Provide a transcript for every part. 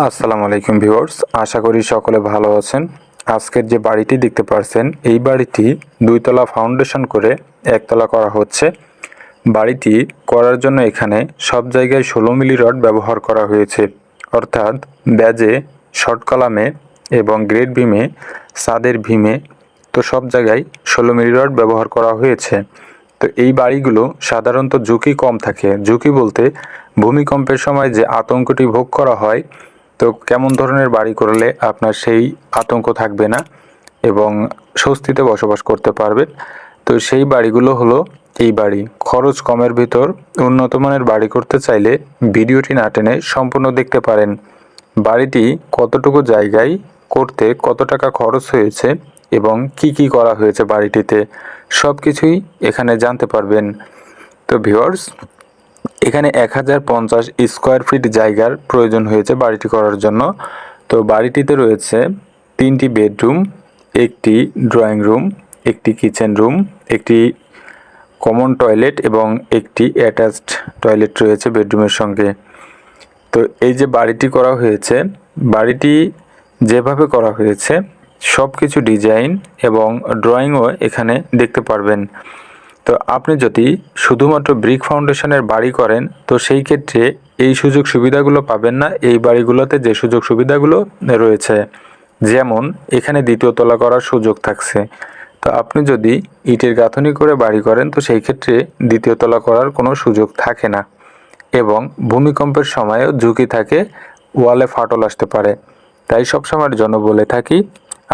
আসসালামু আলাইকুম ভিউয়ার্স, আশা করি সকলে ভালো আছেন। আজকের যে বাড়িটি দেখতে পারছেন, এই বাড়িটি দুইতলা ফাউন্ডেশন করে একতলা করা হচ্ছে। বাড়িটি করার জন্য এখানে সব জায়গায় ষোলো মিলি রড ব্যবহার করা হয়েছে। অর্থাৎ ব্যাজে, শর্ট কলামে এবং গ্রেড ভীমে, সাদের ভিমে, তো সব জায়গায় ষোলো মিলি রড ব্যবহার করা হয়েছে। তো এই বাড়িগুলো সাধারণত ঝুঁকি কম থাকে। ঝুঁকি বলতে ভূমিকম্পের সময় যে আতঙ্কটি ভোগ করা হয় তো কেমন ধরনের বাড়ি করলে আপনার সেই আতঙ্ক থাকবে না এবং স্বস্তিতে বসবাস করতে পারবেন? তো সেই বাড়িগুলো হলো এই বাড়ি। খরচ কমের ভিতর উন্নত মানের বাড়ি করতে চাইলে ভিডিওটি না টেনে সম্পূর্ণ দেখতে পারেন। বাড়িটি কতটুকু জায়গায় করতে কত টাকা খরচ হয়েছে এবং কি কি করা হয়েছে বাড়িটিতে সব কিছুই এখানে জানতে পারবেন। তো ভিউয়ার্স এখানে এক হাজার পঞ্চাশ স্কোয়ার ফিট জায়গার প্রয়োজন হয়েছে বাড়িটি করার জন্য। তো বাড়িটিতে রয়েছে তিনটি বেডরুম, একটি ড্রয়িং রুম, একটি কিচেন রুম, একটি কমন টয়লেট এবং একটি অ্যাটাচড টয়লেট রয়েছে বেডরুমের সঙ্গে। তো এই যে বাড়িটি করা হয়েছে, বাড়িটি যেভাবে করা হয়েছে সব কিছু ডিজাইন এবং ড্রয়িংও এখানে দেখতে পারবেন। তো আপনি যদি শুধুমাত্র ব্রিক ফাউন্ডেশনের বাড়ি করেন, তো সেই ক্ষেত্রে এই সুযোগ সুবিধাগুলো পাবেন না, এই বাড়িগুলোতে যে সুযোগ সুবিধাগুলো রয়েছে। যেমন, এখানে দ্বিতীয় তলা করার সুযোগ থাকছে। তো আপনি যদি ইটের গাঁথনি করে বাড়ি করেন, তো সেই ক্ষেত্রে দ্বিতীয় তলা করার কোনো সুযোগ থাকে না। এবং ভূমিকম্পের সময়ও ঝুঁকি থাকে, ওয়ালে ফাটল আসতে পারে। তাই সবসময়ের জন্য বলে থাকি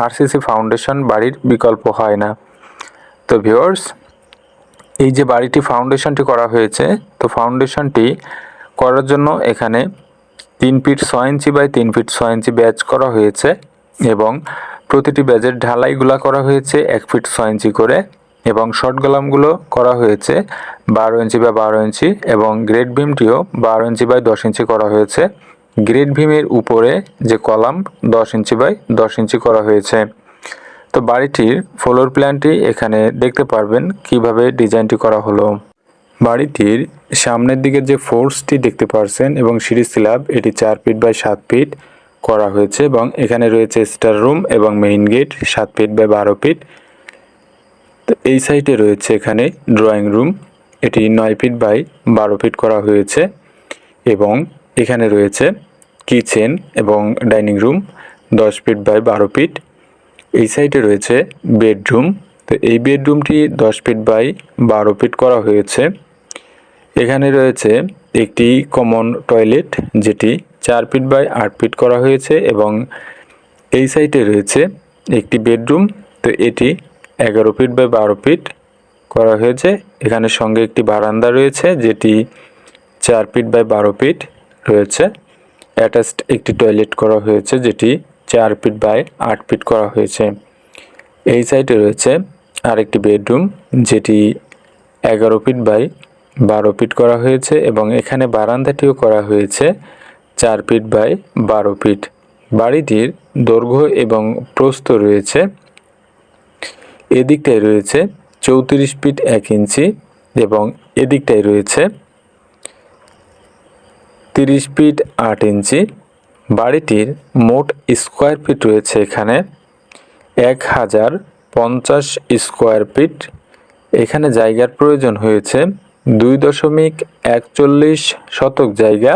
আরসিসি ফাউন্ডেশন বাড়ির বিকল্প হয় না। তো ভিউয়ার্স এই যে বাড়িটি ফাউন্ডেশনটি করা হয়েছে, তো ফাউন্ডেশনটি করার জন্য এখানে তিন ফিট ছয় ইঞ্চি বাই তিন ফিট ছয় ইঞ্চি ব্যাচ করা হয়েছে এবং প্রতিটি ব্যাজের ঢালাইগুলা করা হয়েছে এক ফিট ছয় ইঞ্চি করে এবং শর্ট গলামগুলো করা হয়েছে বারো ইঞ্চি বা বারো ইঞ্চি এবং গ্রেড ভীমটিও বারো ইঞ্চি বাই দশ ইঞ্চি করা হয়েছে। গ্রেড ভীমের উপরে যে কলাম দশ ইঞ্চি বাই দশ ইঞ্চি করা হয়েছে। তো বাড়িটির ফ্লোর প্ল্যানটি এখানে দেখতে পারবেন কীভাবে ডিজাইনটি করা হলো। বাড়িটির সামনের দিকে যে ফোর্সটি দেখতে পারছেন এবং সিঁড়ি স্ল্যাব এটি চার ফিট বাই সাত ফিট করা হয়েছে এবং এখানে রয়েছে স্টার রুম এবং মেইন গেট সাত ফিট বাই বারো ফিট তো এই সাইডে রয়েছে এখানে ড্রয়িং রুম এটি নয় ফিট বাই বারো ফিট করা হয়েছে এবং এখানে রয়েছে কিচেন এবং ডাইনিং রুম দশ ফিট বাই বারো ফিট এই সাইডে রয়েছে বেডরুম। তো এই বেডরুমটি দশ ফিট বাই বারো ফিট করা হয়েছে। এখানে রয়েছে একটি কমন টয়লেট, যেটি চার ফিট বাই আট ফিট করা হয়েছে এবং এই সাইডে রয়েছে একটি বেডরুম। তো এটি এগারো ফিট বাই বারো ফিট করা হয়েছে। এখানে সঙ্গে একটি বারান্দা রয়েছে, যেটি চার ফিট বাই বারো ফিট রয়েছে। অ্যাটাচড একটি টয়লেট করা হয়েছে, যেটি চার ফিট বাই আট ফিট করা হয়েছে। এই সাইডে রয়েছে আরেকটি বেডরুম, যেটি এগারো ফিট বাই বারো ফিট করা হয়েছে এবং এখানে বারান্দাটিও করা হয়েছে চার ফিট বাই বারো ফিট। বাড়িটির দৈর্ঘ্য এবং প্রস্থ রয়েছে। এদিকটায় রয়েছে চৌত্রিশ ফিট এক ইঞ্চি এবং এদিকটায় রয়েছে তিরিশ ফিট আট ইঞ্চি বাড়িটির মোট স্কোয়ার ফিট রয়েছে এখানে। এক হাজার পঞ্চাশ স্কোয়ার ফিট। এখানে জায়গার প্রয়োজন হয়েছে দুই দশমিক একচল্লিশ শতক জায়গা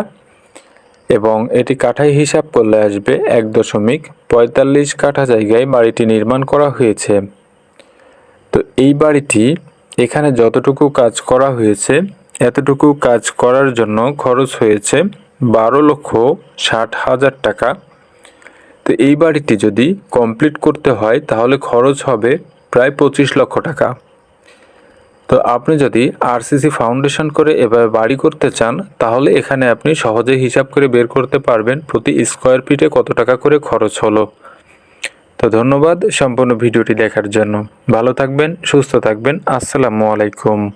এবং এটি কাঠাই হিসাব করলে আসবে এক দশমিক পঁয়তাল্লিশ কাঠা জায়গায় বাড়িটি নির্মাণ করা হয়েছে। তো এই বাড়িটি এখানে যতটুকু কাজ করা হয়েছে, এতটুকু কাজ করার জন্য খরচ হয়েছে বারো লক্ষ ষাট হাজার টাকা। তো এই বাড়িটি যদি কমপ্লিট করতে হয়, তাহলে খরচ হবে প্রায় পঁচিশ লক্ষ টাকা। তো আপনি যদি আরসিসি ফাউন্ডেশন করে এভাবে বাড়ি করতে চান, তাহলে এখানে আপনি সহজে হিসাব করে বের করতে পারবেন প্রতি স্কোয়ার ফিটে কত টাকা করে খরচ হলো। তো ধন্যবাদ সম্পূর্ণ ভিডিওটি দেখার জন্য। ভালো থাকবেন, সুস্থ থাকবেন। আসসালামু আলাইকুম।